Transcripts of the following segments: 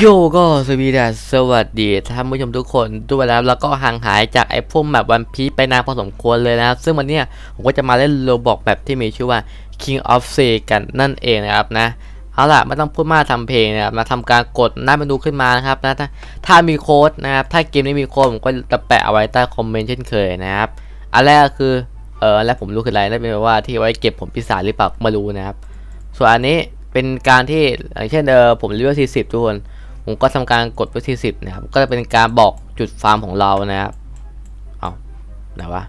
โยก็สวีดัสสวัสดีท่านผู้ชมทุกคนด้วยแล้วแล้วก็ห่างหายจากไอ้พวกแบบวันพีไปนานพอสมควรเลยนะครับ ซึ่งวันเนี้ยผมก็จะมาเล่นโรบอกแบบที่มีชื่อว่า King of Sea กันนั่นเองนะครับนะเอาล่ะไม่ต้องพูดมากทำเพลงนะครับมาทำการกดหน้าเมนูขึ้นมานะครับนะถ้าถ้ามีโค้ดนะครับ ถ้าเกมนี้มีโค้ดผมก็จะแปะเอาไว้ใต้คอมเมนต์เช่นเคยนะครับอันแรกคือเอออันแรผมรู้คืออะไรนั่นเป็นว่าที่ไว้เก็บผมพิศาจหรือเปล่าไม่รู้นะครับ ส่วนอันนี้เป็นการที่อย่างเช่นเออผมเลือกที่สิบทุกคน ผมก็ทำการกดไปที่สิบนะครับ ก็จะเป็นการบอกจุดฟาร์มของเรานะครับ เอาไหนวะ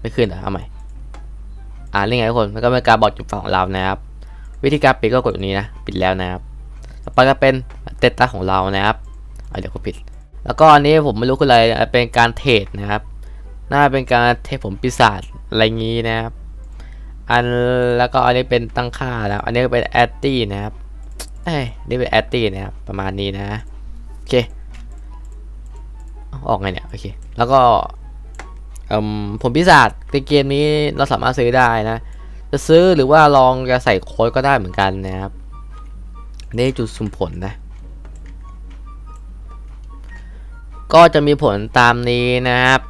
ไม่ขึ้นเหรอเอาใหม่ อ่านี่ไงทุกคนมันก็เป็นการบอกจุดฟาร์มของเรานะครับ วิธีการปิดก็กดตรงนี้นะ ปิดแล้วนะครับ ต่อไปก็เป็นเตต้าของเรานะครับเอาเดี๋ยวก็ปิด แล้วก็อันนี้ผมไม่รู้คืออะไร เป็นการเทรดนะครับ น่าเป็นการเทรดผมปีศาจอะไรงี้นะครับ อันแล้วก็อันนี้เป็นตั้งค่าแล้ว อันนี้ก็เป็นแอตตี้นะครับ เอ้ยนี่เป็นแอตตี้นะครับประมาณนี้นะโอเคออกไงเนี่ยโอเคแล้วก็ผมพิศาจในเกมนี้เราสามารถซื้อได้นะ จะซื้อหรือว่าลองจะใส่โค้ดก็ได้เหมือนกันนะครับนี่จุดสุ่มผลนะ ก็จะมีผลตามนี้นะครับ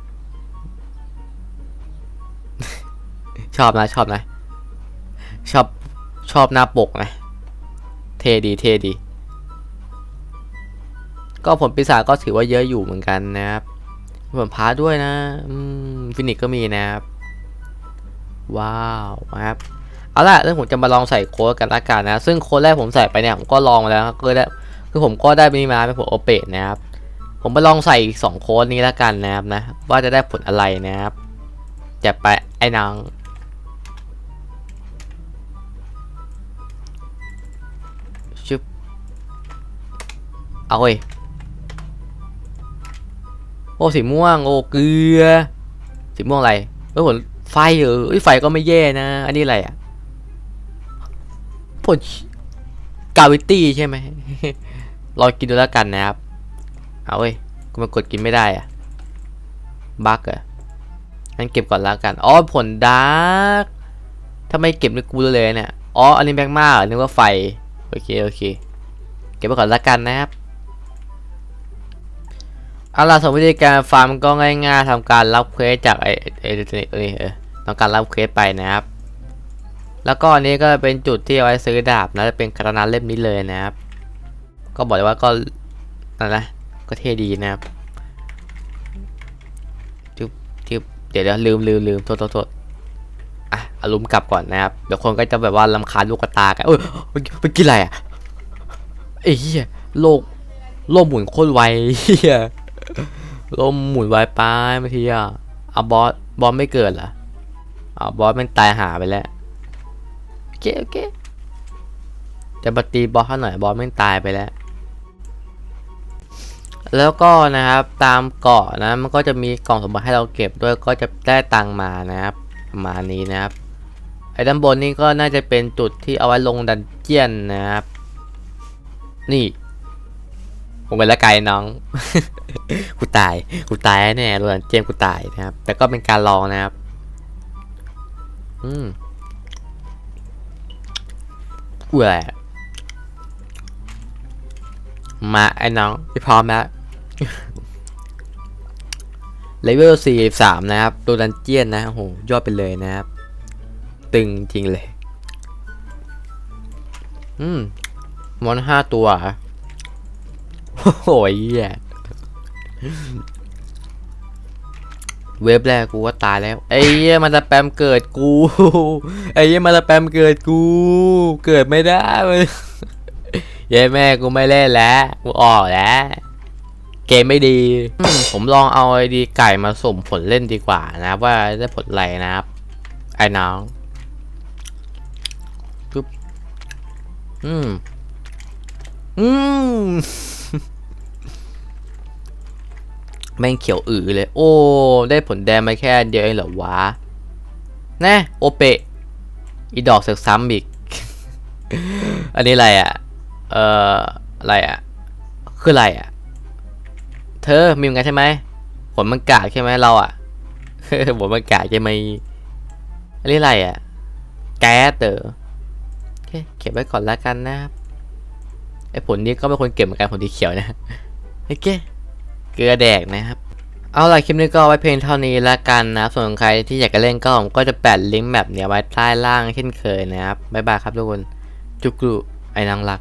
ชอบนะชอบนะ ชอบชอบหน้าปกนะ ท่ดีเท่ดี ก็ผลปีศาจก็ถือว่าเยอะอยู่เหมือนกันนะครับผลพาร์ด้วยนะฟินิกก็มีนะครับ ว้าวนะครับเอาล่ะเรื่องผมจะมาลองใส่โค้ดกันละกันนะ ซึ่งโค้ดแรกผมใส่ไปเนี่ยผมก็ลองมาแล้วก็ได้คือผมก็ได้มีมาเป็นผลโอเปตนะครับ ผมไปลองใส่อีกสองโค้ดนี้ละกันนะครับนะ ว่าจะได้ผลอะไรนะครับจะไปไอ้นาง เอาเว้ยโอ้สีม่วงโอ้เกลือ สีม่วงอะไรเฮ้ยผลไฟเออไฟก็ไม่แย่นะ อันนี้อะไรอะผลกาวิตี้ใช่ไหมลองกินดูแล้วกันนะครับ เอาเว้ยกูมันกดกินไม่ได้อะบั๊กอะงั้นเก็บก่อนแล้วกันอ๋อผลดาร์กถ้าไม่เก็บในกูเลยเนี่ยอ๋ออันนี้แบงค์มากนึกว่าไฟโอเคโอเค เก็บไปก่อนละกันนะครับ เอาล่ะสมวิธีการฟาร์มก็ง่ายๆทำการรับเควสจากไอ้ไอ้ตัวนี้ตัวนี้เออทำการรับเควสไปนะครับ แล้วก็อันนี้ก็เป็นจุดที่เอาไว้ซื้อดาบนะจะเป็นคาตานาเล่มนี้เลยนะครับ ก็บอกเลยว่าก็นั่นนะก็เท่ดีนะครับจุ๊บจุ๊บเดี๋ยวเดี๋ยวลืมลืมลืมโทษโทษโทษอะอารุมกลับก่อนนะครับเดี๋ยวคนก็จะแบบว่าลำคาญลูกตากันเอ้ยเมื่อกี้เมื่อกี้อะไรอะไอ้เหี้ยโลกโลกหมุนโคตรไวเหี้ย ลกหมุนไวไปบางทีอะเอาบอสบอสไม่เกิดเหรอเอาบอสมันตายหาไปแล้วโอเคโอเคจะมาตีบอสเขาหน่อยบอสมันตายไปแล้ว แล้วก็นะครับตามเกาะนะมันก็จะมีกล่องสมบัติให้เราเก็บด้วยก็จะได้ตังมานะครับประมาณนี้นะครับไอ้ด้านบนนี่ก็น่าจะเป็นจุดที่เอาไว้ลงดันเจียนนะครับ นี่ ผมเป็นละไกลน้อง กูตาย กูตายแน่โรนันเจมส์กูตายนะครับ แต่ก็เป็นการลองนะครับ อืมอะไรอะมาไอ้น้องพี่พร้อมแล้วเลเวล43 นะครับโดดันเจียนนะโอ้โหยอดไปเลยนะครับ ตึงจริงเลย อืมมอนห้าตัว โอ้โหเหี้ยเว็บแรกกูก็ตายแล้วไอ้เหี้ยมันจะแปมเกิดกูไอ้เหี้ยมันจะแปมเกิดกู เกิดไม่ได้เลยเย้แม่กูไม่เล่นแล้วกูออกแล้วเกมไม่ดี ผมลองเอาไอดีไก่มาสุ่มผลเล่นดีกว่านะครับว่าได้ผลอะไรนะครับ ไอ้น้องปึ๊บอืมอืม แม่งเขียวอือเลย โอ้ ได้ผลแดงมาแค่เดียวเองเหรอวะแน่โอเปะอีดอกเสกซ้ำอีก อันนี้อะไรอะ เอ่อ อะไรอะ คืออะไรอะ เธอมีเหมือนใช่ไหมผลมันกากใช่ไหมเราอะผลมันกากใช่ไหมอันนี้อะไรอะ แก๊สเตอโอเคเก็บไว้ก่อนแล้วกันนะครับไอ้ผลนี้ก็เป็นคนเก็บเหมือนกันผลสีเขียวนะโอเค เกลือแดกนะครับ เอาล่ะคลิปนี้ก็ไว้เพียงเท่านี้ละกันนะส่วนใครที่อยากจะเล่นก็ผมก็จะแปะลิงก์แบบเนี้ยไว้ใต้ล่างเช่นเคยนะครับบ๊ายบายครับทุกคนจุกรุไอ้นางรัก